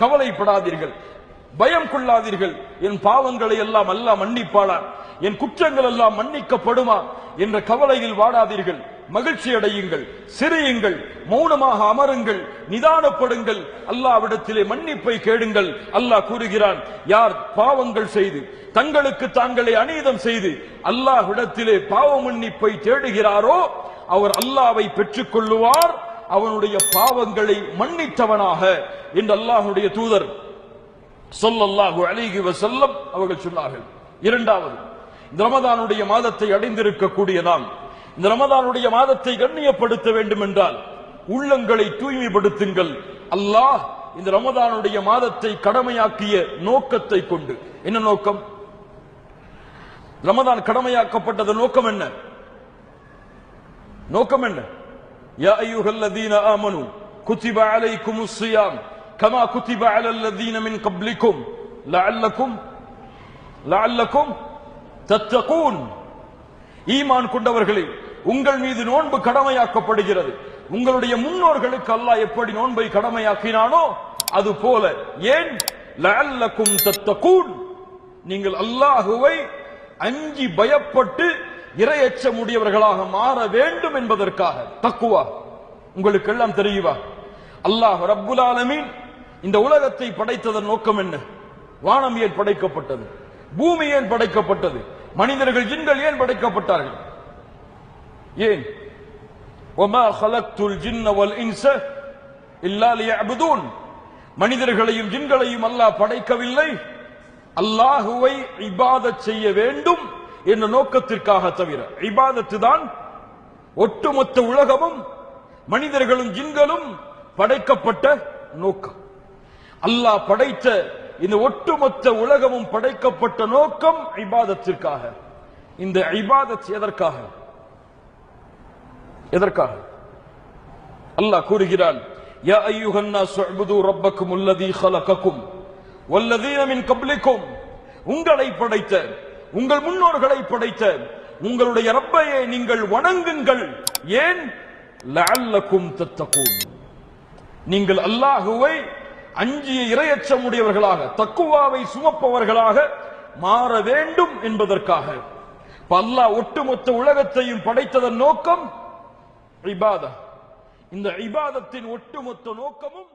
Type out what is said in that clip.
கவலைப்படாதீர்கள். பயம் கொள்ளாதீர்கள். என் பாவங்களை எல்லாம் அல்லாஹ் மன்னிப்பாளா என் குற்றங்கள் எல்லாம் மன்னிக்கப்படுமா? என்ற கவலையில் வாடாதீர்கள். மகிழ்ச்சி அடையுங்கள். சிரியுங்கள். மௌனமாக அமருங்கள். நிதானப்படுங்கள். அல்லாவிடத்திலே மன்னிப்பை கேடுங்கள். அல்லாஹ் கூறுகிறான் யார் பாவங்கள் செய்து தங்களுக்கு தாங்களே அநீதம் செய்து அல்லாஹ்விடத்திலே பாவ மன்னிப்பை தேடுகிறாரோ அவர் அல்லாவை பெற்றுக் கொள்ளுவார் அவனுடைய பாவங்களை மன்னித்தவனாக என்று அல்லாஹுடைய தூதர் சொல்லல்லாஹு அழகி செல்லம் அவர்கள் சொன்னார்கள். இரண்டாவது இந்த ரமதானுடைய மாதத்தை அடைந்திருக்கக்கூடிய நாம் இந்த ரமதானுடைய மாதத்தை கண்ணியப்படுத்த வேண்டும் என்றால் உள்ளங்களை தூய்மைப்படுத்துங்கள். அல்லாஹ் இந்த ரமதானுடைய மாதத்தை கடமையாக்கிய நோக்கத்தை கொண்டு. என்ன நோக்கம்? ரமதான் கடமையாக்கப்பட்டது நோக்கம் என்ன? நோக்கம் என்ன? யா அய்யுஹல்லதீன ஆமனு குத்திப அலைக்குமுஸ் ஸியாம் கமா குத்திப அலல்லதீன மின் கப்லிக்கும் லஅல்லக்கும் லஅல்லக்கும் தத்தகூன். ஈமான் கொண்டவர்களே உங்கள் மீது நோன்பு கடமையாக்கப்படுகிறது. உங்களுடைய முன்னோர்களுக்கு அல்லாஹ் எப்படி நோன்பை கடமையாக்கினானோ அது போல. ஏன்? லஅல்லக்கும் தத்தகூன். நீங்கள் அல்லாஹுவை அஞ்சி பயப்பட்டு இரையச்சம் உடையவர்களாக மாற வேண்டும் என்பதற்காக. தக்குவா. உங்களுக்கு எல்லாம் தெரியுவா? அல்லாஹ் ரப்புல் இந்த உலகத்தை படைத்ததன் நோக்கம் என்ன? வானம் ஏன் படைக்கப்பட்டது? பூமி ஏன் படைக்கப்பட்டது? மனிதர்கள் ஜின்கள் ஏன் படைக்கப்பட்டார்கள்? ஏன்? ஒமா ஹலக்துல் ஜின்னவல் இன்ச இல்லா லியஅபுதூன். மனிதர்களையும் ஜின்களையும் அல்லாஹ் படைக்கவில்லை. அல்லாஹுவை இபாதத் செய்ய வேண்டும். என்ற நோக்கத்திற்காக தவிர இபாதத்து தான் ஒட்டுமொத்த உலகமும் மனிதர்களும் ஜின்களும் படைக்கப்பட்ட நோக்கம் அல்லாஹ் படைத்த இந்த ஒட்டுமொத்த உலகமும் படைக்கப்பட்ட நோக்கம் இபாதத்திற்காக இந்த இபாதத் எதற்காக எதற்காக அல்லாஹ் கூறுகிறான் யா அய்யுஹன் நாஸ் உஅ்புது ரப்பக்கும் அல்லதீ خلقكم والذين من قبلكم உங்களை படைத்த உங்கள் முன்னோர்களை படைத்த உங்களுடைய ரப்பையை நீங்கள் வணங்குங்கள். ஏன்? லஅல்லக்கும் தத்தகூன். நீங்கள் அல்லாஹுவை அஞ்சிய இரையச்சமுடையவர்களாக தக்குவாவை சுமப்பவர்களாக மாற வேண்டும் என்பதற்காக. பல்லா அல்லாஹ் ஒட்டுமொத்த உலகத்தையும் படைத்ததன் நோக்கம் இபாதா. இந்த இபாதத்தின் ஒட்டுமொத்த நோக்கமும்